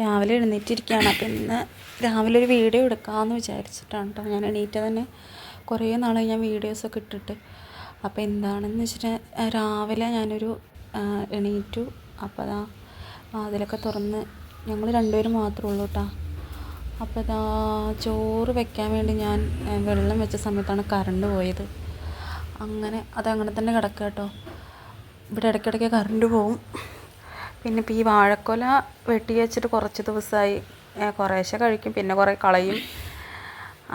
രാവിലെ എഴുന്നേറ്റിരിക്കുകയാണ്. അപ്പം ഇന്ന് രാവിലെ ഒരു വീഡിയോ എടുക്കാമെന്ന് വിചാരിച്ചിട്ടാണ് കേട്ടോ ഞാൻ എണീറ്റ തന്നെ കുറേ നാളായി ഞാൻ വീഡിയോസൊക്കെ ഇട്ടിട്ട്. അപ്പോൾ എന്താണെന്ന് വെച്ചിട്ടുണ്ടെങ്കിൽ രാവിലെ ഞാനൊരു എണീറ്റു. അപ്പോൾ അതാ അതിലൊക്കെ തുറന്ന് ഞങ്ങൾ രണ്ടുപേരും മാത്രമേ ഉള്ളൂ കേട്ടോ അപ്പോൾ ഇതാ ചോറ് വെക്കാൻ വേണ്ടി ഞാൻ വെള്ളം വെച്ച സമയത്താണ് കറണ്ട് പോയത്. അങ്ങനെ അതങ്ങനെ തന്നെ കിടക്കുക കേട്ടോ ഇവിടെ ഇടയ്ക്കിടയ്ക്ക് കറണ്ട് പോവും. പിന്നെ ഇപ്പോൾ ഈ വാഴക്കൊല വെട്ടി വെച്ചിട്ട് കുറച്ച് ദിവസമായി കുറേശ്ശെ കഴിക്കും. പിന്നെ കുറേ കളയും.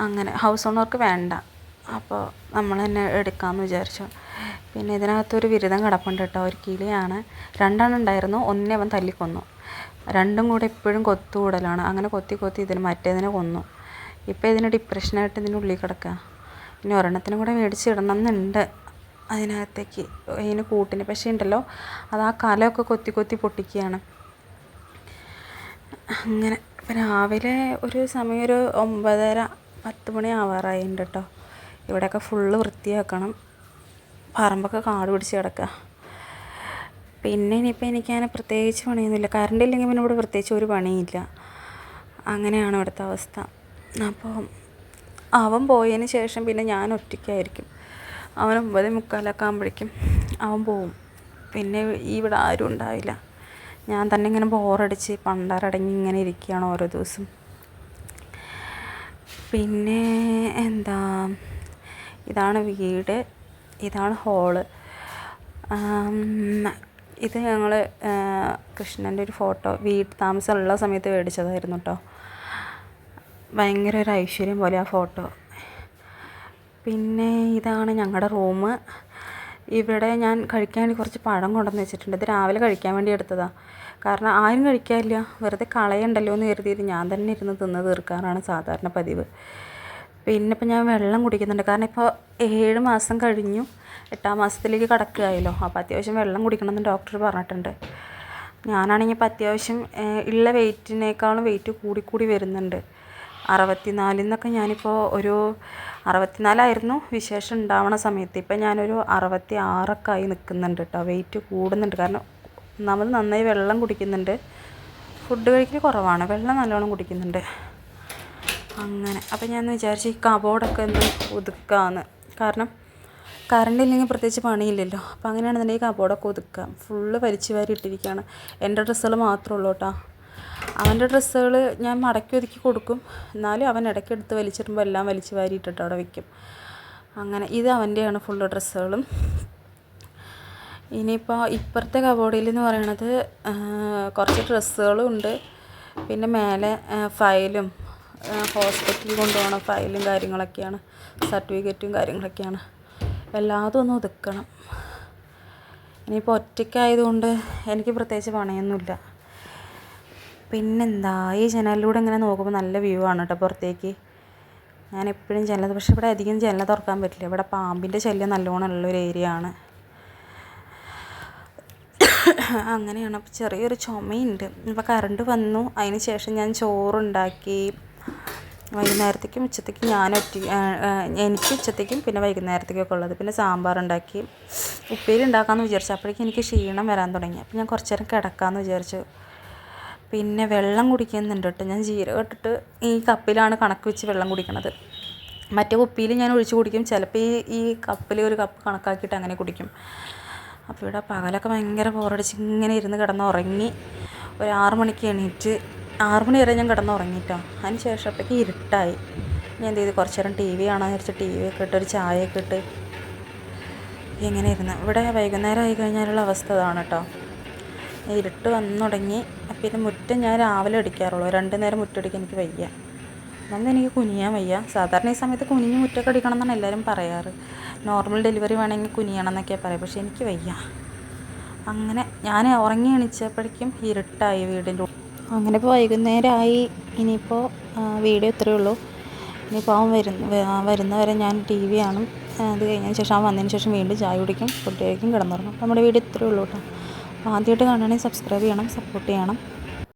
അങ്ങനെ ഹൗസ് ഓണർക്ക് വേണ്ട. അപ്പോൾ നമ്മൾ തന്നെ എടുക്കാമെന്ന് വിചാരിച്ചു. പിന്നെ ഇതിനകത്തൊരു ബിരുദം കിടപ്പുണ്ട് കേട്ടോ. ഒരു കിളിയാണ്. രണ്ടെണ്ണം ഉണ്ടായിരുന്നു. ഒന്നിനെ അവൻ തല്ലിക്കൊന്നു. രണ്ടും കൂടെ എപ്പോഴും കൊത്തുകൂടലാണ്. അങ്ങനെ കൊത്തി കൊത്തി ഇതിന് മറ്റേതിനെ കൊന്നു. ഇപ്പോൾ ഇതിന് ഡിപ്രഷനായിട്ട് ഇതിന്റെ ഉള്ളിൽ കിടക്കുക ഇനി ഒരെണ്ണത്തിനും കൂടെ മേടിച്ച് ഇടണം എന്നുണ്ട്. അതിനകത്തേക്ക് അതിന് കൂട്ടിന്. പക്ഷേ ഉണ്ടല്ലോ അത് ആ കലമൊക്കെ കൊത്തി കൊത്തി പൊട്ടിക്കുകയാണ്. അങ്ങനെ ഇപ്പം രാവിലെ ഒരു സമയം ഒരു ഒമ്പതര പത്ത് മണി ആവാറായിട്ടുണ്ട് കേട്ടോ. ഇവിടെയൊക്കെ ഫുള്ള് വൃത്തിയാക്കണം. പറമ്പൊക്കെ കാട് പിടിച്ച് കിടക്കുക. പിന്നെ ഇനിയിപ്പോൾ എനിക്കങ്ങനെ പ്രത്യേകിച്ച് പണിയൊന്നുമില്ല. കറണ്ട് ഇല്ലെങ്കിൽ പിന്നെ ഇവിടെ പ്രത്യേകിച്ച് ഒരു പണിയില്ല. അങ്ങനെയാണ് ഇവിടുത്തെ അവസ്ഥ. അപ്പോൾ അവൻ പോയതിന് ശേഷം പിന്നെ ഞാൻ ഒറ്റയ്ക്കായിരിക്കും. അവൻ ഒമ്പത് മുക്കാലൊക്കെ ആകുമ്പോഴേക്കും അവൻ പോവും. പിന്നെ ഇവിടെ ആരും ഉണ്ടാവില്ല. ഞാൻ തന്നെ ഇങ്ങനെ ബോറടിച്ച് പണ്ടാരടങ്ങി ഇങ്ങനെ ഇരിക്കുകയാണ് ഓരോ ദിവസം. പിന്നെ എന്താ ഇതാണ് വീട് ഇതാണ് ഹോൾ ഇത് ഞങ്ങൾ കൃഷ്ണന്റെ ഒരു ഫോട്ടോ വീട് താമസമുള്ള സമയത്ത് മേടിച്ചതായിരുന്നു കേട്ടോ ഭയങ്കര ഒരു ഐശ്വര്യം പോലെ ആ ഫോട്ടോ പിന്നെ ഇതാണ് ഞങ്ങളുടെ റൂം. ഇവിടെ ഞാൻ കഴിക്കാൻ വേണ്ടി കുറച്ച് പഴം കൊണ്ടുവന്ന് വെച്ചിട്ടുണ്ട്. ഇത് രാവിലെ കഴിക്കാൻ വേണ്ടി എടുത്തതാണ് കാരണം ആരും കഴിക്കാനില്ല വെറുതെ കളയണ്ടല്ലോ എന്ന് കരുതിയിട്ട് ഞാൻ തന്നെ ഇരുന്ന് തിന്ന് തീർക്കാറാണ് സാധാരണ പതിവ്. പിന്നെ ഇപ്പം ഞാൻ വെള്ളം കുടിക്കുന്നുണ്ട്. കാരണം ഇപ്പോൾ ഏഴ് മാസം കഴിഞ്ഞു. എട്ടാം മാസത്തിലേക്ക് കടക്കുകയായല്ലോ. അപ്പോൾ അത്യാവശ്യം വെള്ളം കുടിക്കണമെന്ന് ഡോക്ടർ പറഞ്ഞിട്ടുണ്ട്. ഞാനാണെങ്കിൽ ഇപ്പോൾ അത്യാവശ്യം ഉള്ള വെയിറ്റിനേക്കാളും വെയിറ്റ് കൂടി കൂടി വരുന്നുണ്ട്. അറുപത്തിനാലിൽ നിന്നൊക്കെ ഞാനിപ്പോൾ ഒരു അറുപത്തിനാലായിരുന്നു വിശേഷം ഉണ്ടാവണ സമയത്ത്. ഇപ്പം ഞാനൊരു അറുപത്തി ആറൊക്കെ ആയി നിൽക്കുന്നുണ്ട് കേട്ടോ വെയിറ്റ് കൂടുന്നുണ്ട്. കാരണം നമ്മൾ നന്നായി വെള്ളം കുടിക്കുന്നുണ്ട്. ഫുഡ് കഴിക്കൽ കുറവാണ്. വെള്ളം നല്ലോണം കുടിക്കുന്നുണ്ട്. അങ്ങനെ. അപ്പം ഞാൻ വിചാരിച്ചു ഈ കബോർഡൊക്കെ ഒന്ന് ഒതുക്കാമെന്ന് കാരണം കറണ്ട് ഇല്ലെങ്കിൽ പ്രത്യേകിച്ച് പണിയില്ലല്ലോ. അപ്പം അങ്ങനെയാണെന്നുണ്ടെങ്കിൽ കബോർഡൊക്കെ ഒതുക്കാം. ഫുള്ള് വലിച്ചു വാരി ഇട്ടിരിക്കുകയാണ്. എന്റെ ഡ്രസ്സുകൾ മാത്രമേ ഉള്ളൂ കേട്ടോ അവന്റെ ഡ്രസ്സുകൾ ഞാൻ മടക്കി ഒതുക്കി കൊടുക്കും. എന്നാലും അവൻ ഇടയ്ക്ക് എടുത്ത് വലിച്ചിടുമ്പോൾ എല്ലാം വലിച്ചു വാരിയിട്ടിട്ട് അവിടെ വെക്കും. അങ്ങനെ ഇത് അവന്റെയാണ് ഫുള്ള് ഡ്രസ്സുകളും. ഇനിയിപ്പോൾ ഇപ്പുറത്തെ കബോർഡിൽ എന്ന് പറയണത് കുറച്ച് ഡ്രസ്സുകളും ഉണ്ട്. പിന്നെ മേലെ ഫയലും ഹോസ്പിറ്റലിൽ കൊണ്ടുപോകണ ഫയലും കാര്യങ്ങളൊക്കെയാണ് സർട്ടിഫിക്കറ്റും കാര്യങ്ങളൊക്കെയാണ്. എല്ലാതും ഒന്ന് ഒതുക്കണം. ഇനിയിപ്പോൾ ഒറ്റയ്ക്കായതുകൊണ്ട് എനിക്ക് പ്രത്യേകിച്ച് പണിയൊന്നുമില്ല. പിന്നെന്താ? ഈ ജനലിലൂടെ ഇങ്ങനെ നോക്കുമ്പോൾ നല്ല വ്യൂ ആണ് കേട്ടോ പുറത്തേക്ക്. ഞാൻ എപ്പോഴും ജനൽ പക്ഷെ ഇവിടെ അധികം ജനല തുറക്കാൻ പറ്റില്ല. ഇവിടെ പാമ്പിന്റെ ശല്യം നല്ലോണം ഉള്ളൊരു ഏരിയ ആണ്. അങ്ങനെയാണ്. അപ്പോൾ ചെറിയൊരു ചുമയുണ്ട്. ഇപ്പോൾ കറണ്ട് വന്നു. അതിന് ശേഷം ഞാൻ ചോറുണ്ടാക്കി. വൈകുന്നേരത്തേക്കും ഉച്ചത്തേക്കും ഞാൻ ഒറ്റ എനിക്ക് ഉച്ചത്തേക്കും പിന്നെ വൈകുന്നേരത്തേക്കൊക്കെ ഉള്ളത്. പിന്നെ സാമ്പാർ ഉണ്ടാക്കി ഉപ്പേരി ഉണ്ടാക്കാമെന്ന് വിചാരിച്ചു. അപ്പോഴേക്കും എനിക്ക് ക്ഷീണം വരാൻ തുടങ്ങി. അപ്പോൾ ഞാൻ കുറച്ച് നേരം കിടക്കാമെന്ന് വിചാരിച്ചു. പിന്നെ വെള്ളം കുടിക്കുന്നുണ്ട് കേട്ടോ. ഞാൻ ജീരകം ഇട്ടിട്ട് ഈ കപ്പിലാണ് കണക്ക് വെച്ച് വെള്ളം കുടിക്കണത്. മറ്റേ കുപ്പിയിൽ ഞാൻ ഒഴിച്ച് കുടിക്കും. ചിലപ്പോൾ ഈ ഈ കപ്പിൽ ഒരു കപ്പ് കണക്കാക്കിയിട്ട് അങ്ങനെ കുടിക്കും. അപ്പോൾ ഇവിടെ പകലൊക്കെ ഭയങ്കര ബോറടിച്ച് ഇങ്ങനെ ഇരുന്ന് കിടന്ന് ഉറങ്ങി ഒരു ആറ് മണിക്ക് എണീറ്റ് ആറ് മണി വരെ ഞാൻ കിടന്ന് ഉറങ്ങിട്ടോ അതിന് ശേഷം അപ്പോഴേക്ക് ഇരുട്ടായി. ഞാൻ എന്ത് ചെയ്തു? കുറച്ച് നേരം ടി വി കാണാമെന്ന് വിചാരിച്ച് ടി വി ഒക്കെ ഇട്ട് ഒരു ചായയൊക്കെ ഇട്ട് ഇങ്ങനെ ഇരുന്ന്. ഇവിടെ വൈകുന്നേരം ആയി കഴിഞ്ഞാലുള്ള അവസ്ഥ അതാണ് കേട്ടോ. ഇരുട്ട് വന്നു തുടങ്ങി. ഇത് മുറ്റം ഞാൻ രാവിലെ അടിക്കാറുള്ളൂ. രണ്ട് നേരം മുറ്റടിക്കാൻ എനിക്ക് വയ്യ. ഒന്നും എനിക്ക് കുനിയാൻ വയ്യ. സാധാരണ ഈ സമയത്ത് കുനിഞ്ഞ് മുറ്റൊക്കെ അടിക്കണം എന്നാണ് എല്ലാവരും പറയാറ്. നോർമൽ ഡെലിവറി വേണമെങ്കിൽ കുനിയണം എന്നൊക്കെയാണ് പറയുക പക്ഷേ എനിക്ക് വയ്യ. അങ്ങനെ ഞാൻ ഉറങ്ങി എണീച്ചപ്പോഴേക്കും ഇരുട്ടായി വീടിന്റെ. അങ്ങനെ ഇപ്പോൾ വൈകുന്നേരമായി. ഇനിയിപ്പോൾ വീഡിയോ ഇത്രയേ ഉള്ളൂ. ഇനിയിപ്പോൾ അവൻ വരുന്ന വരുന്നവരെ ഞാൻ ടി വി കാണും. അത് കഴിഞ്ഞതിന് ശേഷം അവൻ വന്നതിന് ശേഷം വീണ്ടും ചായ കുടിക്കും ഫുഡ് കിടന്നുറങ്ങും. നമ്മുടെ വീട് ഇത്രയേ ഉള്ളൂ കേട്ടോ. അപ്പോൾ ആദ്യമായിട്ട് കാണുകയാണെങ്കിൽ സബ്സ്ക്രൈബ് ചെയ്യണം സപ്പോർട്ട് ചെയ്യണം.